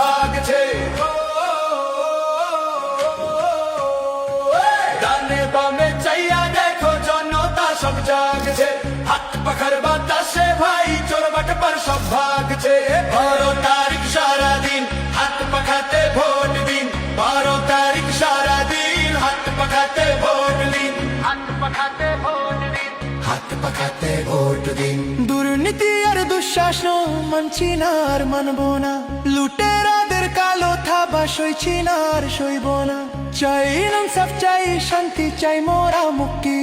ভাগছে। ডানে বামে চাইয়া দেখো জনতা সব জাগছে। হাত পাখার বাতাসে ভাই চোরবাট পর সব ভাগছে। বারো তারিখ সারা দিন হাত পাখাতে ভোট দিন। বারো তারিখ সারা দিন হাত পাখাতে ভোট দিন। হাত পাখাতে ভোট দিন। হাত পাখাতে ভোট দিন। দুর্নীতি আর দুঃশাসন মানছি না আর মানবো না। লুট সইছি না আর সইব না। চাই সব চাই শান্তি, চাই মোরা মুক্তি।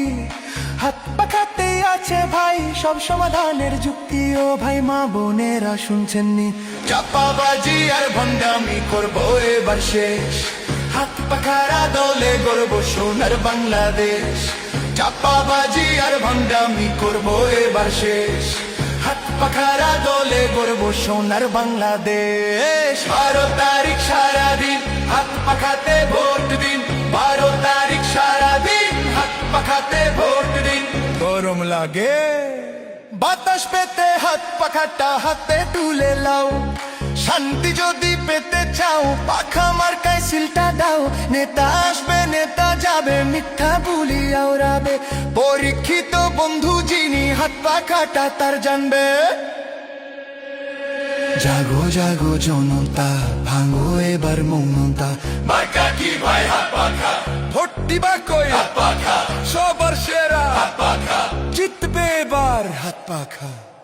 হাত পাখাতে আছে ভাই, সব সমাধানের যুক্তি। ও ভাই, মা বোনেরা শুনছেন নি। চাপাবাজি আর ভণ্ডামি করব এবার শেষ। হাত পাখারা দলে গর্ব সোনার বাংলাদেশ। চাপাবাজি আর ভণ্ডামি করব এবার শেষ। হাত পাখারা দলে গর্ব সোনার বাংলাদেশ। হাত পাখাতে ভোট দিন, বারো তারিখ সারাদিন হাত পাখাতে ভোট দিন। গরম লাগে, বাতাস পেতে হাত পাখাটা হাতে তুলে লাও শান্তি যদি পেতে চাও, পাখা মার্কায় সিলটা দাও। নেতা আসবে, নেতা যাবে, মিথ্যা বুলি পরীক্ষিত বন্ধু যিনি হাত পাখাটা তার জানবে। জাগো জাগো জনতা, ভাঙো এবার মমতা মার্কা কি ভাই হাত পাখা। ভোট বা কই? হাত পাখা। সবার সেরা। হাত পাখা। জিতবে এবার হাত পাখা।